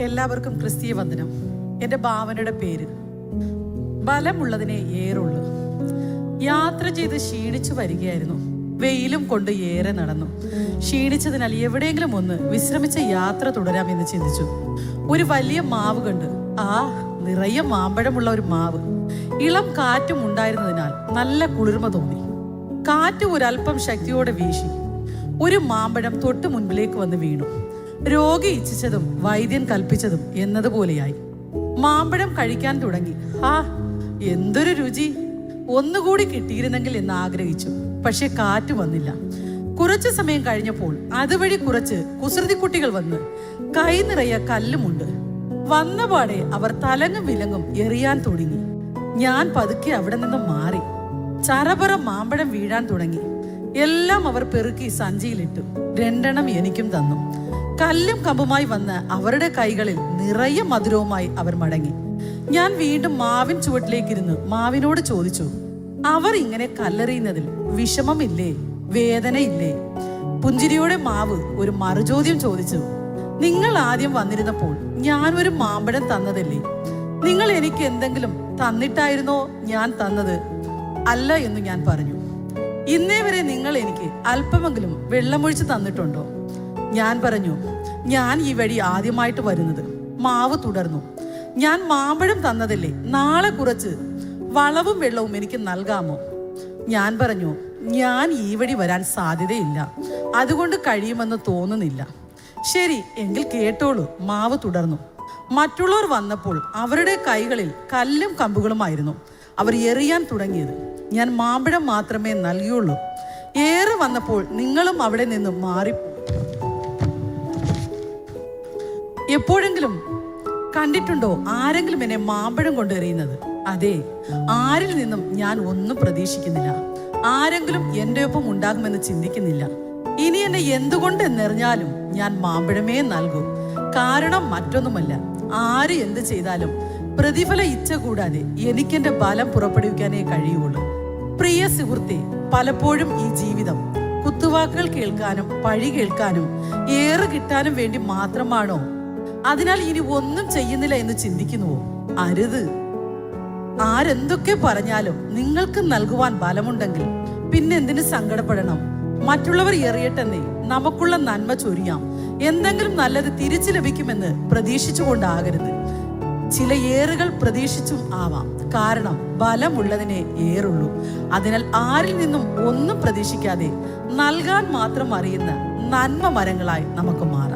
എല്ലാവർക്കും ക്രിസ്തീയ വന്ദനം. എന്റെ ഭാവനയുടെ പേര് ബലമുള്ളതിനെ ഏറുള്ളു. യാത്ര ചെയ്ത് ക്ഷീണിച്ചു വരികയായിരുന്നു. വെയിലും കൊണ്ട് ഏറെ നടന്നു. ക്ഷീണിച്ചതിനാൽ എവിടെയെങ്കിലും ഒന്ന് വിശ്രമിച്ച യാത്ര തുടരാം എന്ന് ചിന്തിച്ചു. ഒരു വലിയ മാവ് കണ്ട് ആ നിറയെ മാമ്പഴമുള്ള ഒരു മാവ്. ഇളം കാറ്റും ഉണ്ടായിരുന്നതിനാൽ നല്ല കുളിർമ തോന്നി. കാറ്റ് ഒരല്പം ശക്തിയോടെ വീശി. ഒരു മാമ്പഴം തൊട്ടു മുൻപിലേക്ക് വന്ന് വീണു. രോഗി ഇച്ഛിച്ചതും വൈദ്യൻ കൽപ്പിച്ചതും എന്നതുപോലെയായി. മാമ്പഴം കഴിക്കാൻ തുടങ്ങി. ആ എന്തൊരു രുചി. ഒന്നുകൂടി കിട്ടിയിരുന്നെങ്കിൽ എന്ന് ആഗ്രഹിച്ചു. പക്ഷെ കാറ്റ് വന്നില്ല. കുറച്ചു സമയം കഴിഞ്ഞപ്പോൾ അതുവഴി കുറച്ച് കുസൃതിക്കുട്ടികൾ വന്ന് കൈ നിറയെ കല്ലുമുണ്ട്. വന്നപാടെ അവർ തലങ്ങും വിലങ്ങും എറിയാൻ തുടങ്ങി. ഞാൻ പതുക്കെ അവിടെ നിന്നും മാറി. ചറപറ മാമ്പഴം വീഴാൻ തുടങ്ങി. എല്ലാം അവർ പെറുക്കി സഞ്ചിയിലിട്ടു. രണ്ടെണ്ണം എനിക്കും തന്നു. കല്ലും കമ്പുമായി വന്ന് അവരുടെ കൈകളിൽ നിറയെ മധുരവുമായി അവർ മടങ്ങി. ഞാൻ വീണ്ടും മാവിൻ ചുവട്ടിലേക്കിരുന്ന്. മാവിനോട് ചോദിച്ചു അവർ ഇങ്ങനെ കല്ലെറിയുന്നതിൽ വിഷമമില്ലേ? വേദനയില്ലേ? പുഞ്ചിരിയോടെ മാവ് ഒരു മറുചോദ്യം ചോദിച്ചു നിങ്ങൾ ആദ്യം വന്നിരുന്നപ്പോൾ ഞാൻ ഒരു മാമ്പഴം തന്നതല്ലേ? നിങ്ങൾ എനിക്ക് എന്തെങ്കിലും തന്നിട്ടായിരുന്നോ ഞാൻ തന്നത്? അല്ല എന്ന് ഞാൻ പറഞ്ഞു ഇന്നേ വരെ നിങ്ങൾ എനിക്ക് അല്പമെങ്കിലും വെള്ളമൊഴിച്ച് തന്നിട്ടുണ്ടോ? ഞാൻ പറഞ്ഞു ഞാൻ ഈ വഴി ആദ്യമായിട്ട് വരുന്നത്. മാവ് തുടർന്നു. ഞാൻ മാമ്പഴം തന്നതല്ലേ? നാളെ കുറച്ച് വളവും വെള്ളവും എനിക്ക് നൽകാമോ? ഞാൻ പറഞ്ഞു ഞാൻ ഈ വഴി വരാൻ സാധ്യതയില്ല. അതുകൊണ്ട് കഴിയുമെന്ന് തോന്നുന്നില്ല. ശരി എങ്കിൽ കേട്ടോളൂ. മാവ് തുടർന്നു. മറ്റുള്ളവർ വന്നപ്പോൾ അവരുടെ കൈകളിൽ കല്ലും കമ്പുകളുമായിരുന്നു. അവർ എറിയാൻ തുടങ്ങിയത്. ഞാൻ മാമ്പഴം മാത്രമേ നൽകിയുള്ളൂ. ഏറെ വന്നപ്പോൾ നിങ്ങളും അവിടെ നിന്നും മാറിപ്പോ എപ്പോഴെങ്കിലും കണ്ടിട്ടുണ്ടോ ആരെങ്കിലും എന്നെ മാമ്പഴം കൊണ്ടെറിയുന്നത്? അതെ ആരിൽ നിന്നും ഞാൻ ഒന്നും പ്രതീക്ഷിക്കുന്നില്ല. ആരെങ്കിലും എന്റെ ഒപ്പം ഉണ്ടാകുമെന്ന് ചിന്തിക്കുന്നില്ല. ഇനി എന്നെ എന്തുകൊണ്ട് എന്നെറിഞ്ഞാലും ഞാൻ മാമ്പഴമേ നൽകൂ. കാരണം മറ്റൊന്നുമല്ല ആര് എന്ത് ചെയ്താലും പ്രതിഫല ഇച്ഛ കൂടാതെ എനിക്കെന്റെ ബലം പുറപ്പെടുവിക്കാനേ കഴിയുള്ളൂ. പ്രിയ സുഹൃത്തെ പലപ്പോഴും ഈ ജീവിതം കുത്തുവാക്കുകൾ കേൾക്കാനും പഴി കേൾക്കാനും ഏറെ കിട്ടാനും വേണ്ടി മാത്രമാണോ അതിനാൽ ഇനി ഒന്നും ചെയ്യുന്നില്ല എന്ന് ചിന്തിക്കുന്നുവോ? അരുത്. ആരെന്തൊക്കെ പറഞ്ഞാലും നിങ്ങൾക്ക് നൽകുവാൻ ബലമുണ്ടെങ്കിൽ പിന്നെ എന്തിനു സങ്കടപ്പെടണം? മറ്റുള്ളവർ എറിയട്ടെന്നേ നമുക്കുള്ള നന്മ ചൊരിയാം. എന്തെങ്കിലും നല്ലത് തിരിച്ചു ലഭിക്കുമെന്ന് പ്രതീക്ഷിച്ചുകൊണ്ടാകരുത്. ചില ഏറുകൾ പ്രതീക്ഷിച്ചും ആവാം. കാരണം ബലമുള്ളതിനെ ഏറുള്ളൂ. അതിനാൽ ആരിൽ നിന്നും ഒന്നും പ്രതീക്ഷിക്കാതെ നൽകാൻ മാത്രം അറിയുന്ന നന്മ മരങ്ങളായി നമുക്ക് മാറാം.